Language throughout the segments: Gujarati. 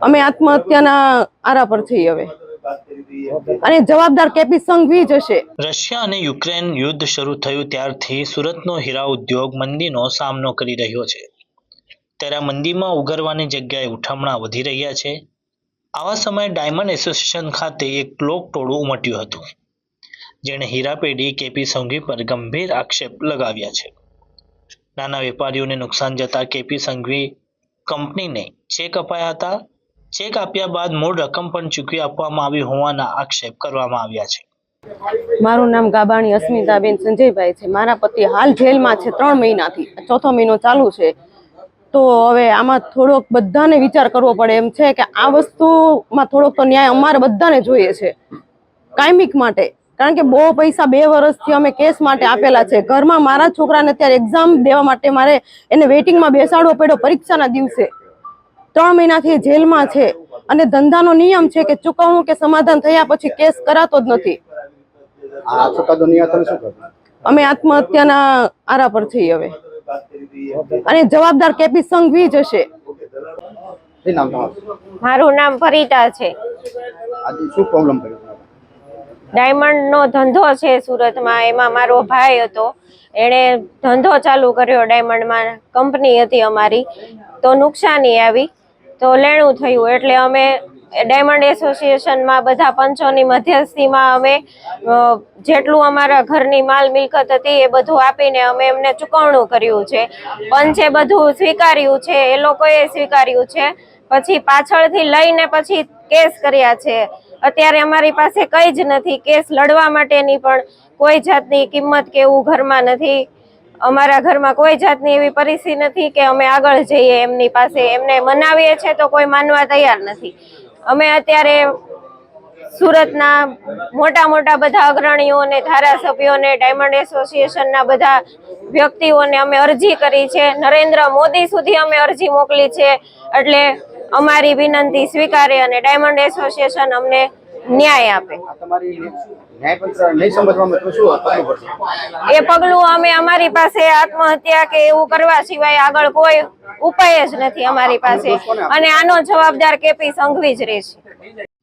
અમે આત્મહત્યાના આરા પર છીએ હવે. અને જવાબદાર કેપી સંઘવી જશે. રશિયા અને યુક્રેન યુદ્ધ શરૂ થયું ત્યારથી સુરતનો હીરા ઉદ્યોગ મંદીનો સામનો કરી રહ્યો છે. ત્યારે મંદીમાં ઉઘરવાની જગ્યાએ ઉઠામણા વધી રહ્યા છે. આવા સમયે ડાયમંડ એસોસિએશન ખાતે એક લોક ટોળું ઉમટ્યું હતું, જેણે હીરાપેઢી કેપી સંઘવી પર ગંભીર આક્ષેપ લગાવ્યા છે. નાના વેપારીઓને નુકસાન જતા કેપી સંઘવી કંપનીને ચેક અપાયા હતા ચેક આપ્યા બાદ મૂળ રકમ પણ ચૂકવી આપવામાં આવી હોવાના આક્ષેપ કરવામાં આવ્યા છે. મારું નામ ગાબાણી અસ્મિતાબેન સંજયભાઈ છે. મારા પતિ હાલ જેલમાં છે ત્રણ મહિનાથી. ચોથો મહિનો ચાલુ છે. તો હવે આમાં થોડોક બધાને વિચાર કરવો પડે. એમ છે કે આ વસ્તુમાં થોડોક તો ન્યાય અમારે બધાને જોઈએ છે. કાયમિક માટે. કારણ કે બહુ પૈસા બે વર્ષથી અમે કેસ માટે આપેલા છે. ઘરમાં મારા છોકરાને અત્યારે એક્ઝામ દેવા માટે મારે એને વેઇટિંગમાં બેસાડવો પડ્યો પરીક્ષાના દિવસે. ત્રણ મહિનાથી જેલમાં છે અને ધંધાનો નિયમ છે કે ચૂકવણું કે સમાધાન થયા પછી કેસ કરાતો જ નથી. અમે આત્મહત્યાના આરા પર છીએ હવે. અને જવાબદાર કેપી સંઘવી જ હશે. શું નામ તમારું? મારું નામ ફરીતા છે. ડાયમંડ શું પ્રોબ્લેમ કર્યો ડાયમંડનો ધંધો છે સુરતમાં એમાં મારો ભાઈ હતો. એણે ધંધો ચાલુ કર્યો ડાયમંડમાં. કંપની હતી અમારી. તો નુકસાની આવી. તો લેણું થયું. એટલે અમે ડાયમંડ એસોસિએશનમાં બધા પંચોની મધ્યસ્થીમાં અમે જેટલું અમારા ઘરની માલ મિલકત હતી એ બધું આપીને અમે એમને ચૂકવણું કર્યું છે. પંચે બધું સ્વીકાર્યું છે, એ લોકોએ સ્વીકાર્યું છે. પછી પાછળથી લઈને પછી કેસ કર્યા છે. અત્યારે અમારી પાસે કંઈ જ નથી. કેસ લડવા માટેની પણ કોઈ જાતની કિંમત કે એવું ઘરમાં નથી. અમારા ઘરમાં કોઈ જાતની એવી પરિસ્થિતિ નથી કે અમે આગળ જઈએ એમની પાસે, એમને મનાવીએ છે તો કોઈ માનવા તૈયાર નથી. અમે અત્યારે સુરતના મોટા મોટા બધા અગ્રણીઓને ધારાસભ્યોને ડાયમંડ એસોસિએશનના બધા વ્યક્તિઓને અમે અરજી કરી છે. નરેન્દ્ર મોદી સુધી અમે અરજી મોકલી છે. એટલે અમારી વિનંતી સ્વીકારે અને ડાયમંડ એસોસિએશન અમને ન્યાય આપે. એ પગલું અમે અમારી પાસે આત્મહત્યા કે એવું કરવા સિવાય આગળ કોઈ ઉપાય જ નથી અમારી પાસે. અને આનો જવાબદાર કેપી સંઘવી જ રહેશે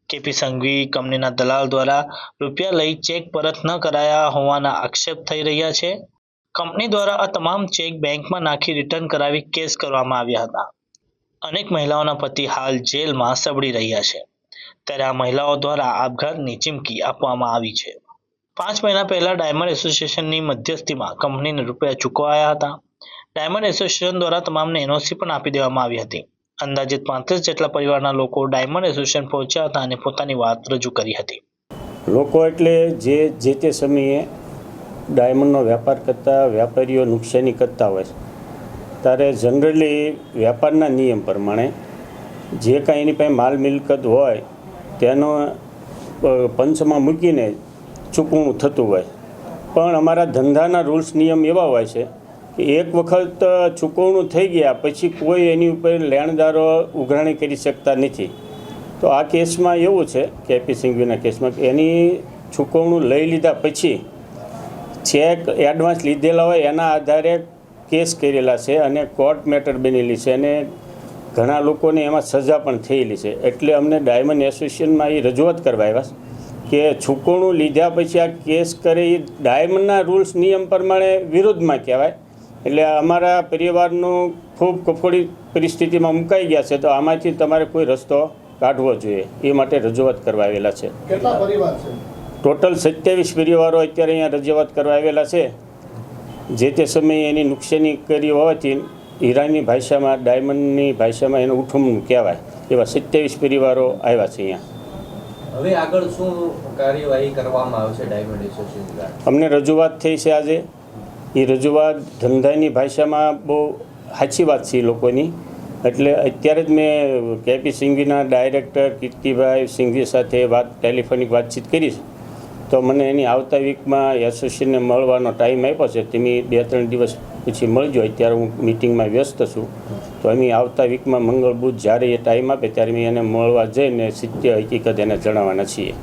કેપી સંઘવી કંપનીના દલાલ દ્વારા રૂપિયા લઈ ચેક પરત ન કરાયા હોવાના આક્ષેપ થઈ રહ્યા છે. કંપની દ્વારા આ તમામ ચેક બેંકમાં નાખી રિટર્ન કરાવી કેસ કરવામાં આવ્યા હતા. અનેક મહિલાઓના પતિ હાલ જેલમાં સબડી રહ્યા છે. ત્યારે આ મહિલાઓ દ્વારા આપઘાતની ચીમકી આપવામાં આવી છે. પાંચ મહિના પહેલા ડાયમંડ એસોસિએશનની મધ્યસ્થીમાં કંપનીને રૂપિયા ચૂકવાયા હતા. ડાયમંડ એસોસિએશન દ્વારા તમામને એનઓસી પણ આપી દેવામાં આવી હતી. અંદાજિત પાંત્રીસ જેટલા પરિવારના લોકો ડાયમંડ એસોસિએશન પહોંચ્યા હતા અને પોતાની વાત રજૂ કરી હતી. લોકો એટલે જે જે તે સમયે ડાયમંડનો વેપાર કરતા વેપારીઓ નુકસાની કરતા હોય છે. ત્યારે જનરલી વેપારના નિયમ પ્રમાણે જે કાંઈ એની પાસે માલ મિલકત હોય તેનો પંચમાં મૂકીને ચૂકવણું થતું હોય. પણ અમારા ધંધાના રૂલ્સ, નિયમ એવા હોય છે કે એક વખત ચૂકવણું થઈ ગયા પછી કોઈ એની ઉપર લેણદારો ઉઘરાણી કરી શકતા નથી. તો આ કેસમાં એવું છે કે એપી સિંઘવીના કેસમાં કે એની ચૂકવણું લઈ લીધા પછી ચેક એડવાન્સ લીધેલા હોય એના આધારે કેસ કરેલા છે અને કોર્ટ મેટર બનેલી છે અને ઘણા લોકોને એમાં સજા પણ થયેલી છે. એટલે અમને ડાયમંડ એસોસિએશનમાં એ રજૂઆત કરવા આવ્યા કે છૂકોણું લીધા પછી આ કેસ કરે એ ડાયમંડના રૂલ્સ નિયમ પ્રમાણે વિરોધમાં કહેવાય. એટલે અમારા પરિવારનું ખૂબ કફોડી પરિસ્થિતિમાં મુકાઈ ગયા છે. તો આમાંથી તમારે કોઈ રસ્તો કાઢવો જોઈએ એ માટે રજૂઆત કરવા આવેલા છે? ટોટલ સત્યાવીસ પરિવારો અત્યારે અહીંયા રજૂઆત કરવા આવેલા છે. જે તે સમયે એની નુકસાની કરી હોવાથી હીરાની ભાષામાં ડાયમંડની ભાષામાં એનું ઉઠમણું કહેવાય. એવા સત્યાવીસ પરિવારો આવ્યા છે અહીંયા. હવે આગળ શું કાર્યવાહી કરવામાં આવશે ડાયમંડ એસોસિએશન અમને રજૂઆત થઈ છે આજે. એ રજૂઆત ધંધાની ભાષામાં બહુ સાચી વાત છે એ લોકોની. એટલે અત્યારે જ મેં કેપી સિંઘવીના ડાયરેક્ટર કીર્તિભાઈ સિંઘવી સાથે વાત ટેલિફોનિક વાતચીત કરી છે. તો મને એની આવતા વીકમાં એસોસિએશનને મળવાનો ટાઈમ આપ્યો છે. તમે બે ત્રણ દિવસ પછી મળજો. અત્યારે હું મિટિંગમાં વ્યસ્ત છું. તો અમે આવતા વીકમાં મંગળ, બુધ જ્યારે એ ટાઈમ આપે ત્યારે અમે એને મળવા જઈને સત્ય હકીકત એને જણાવવાના છીએ.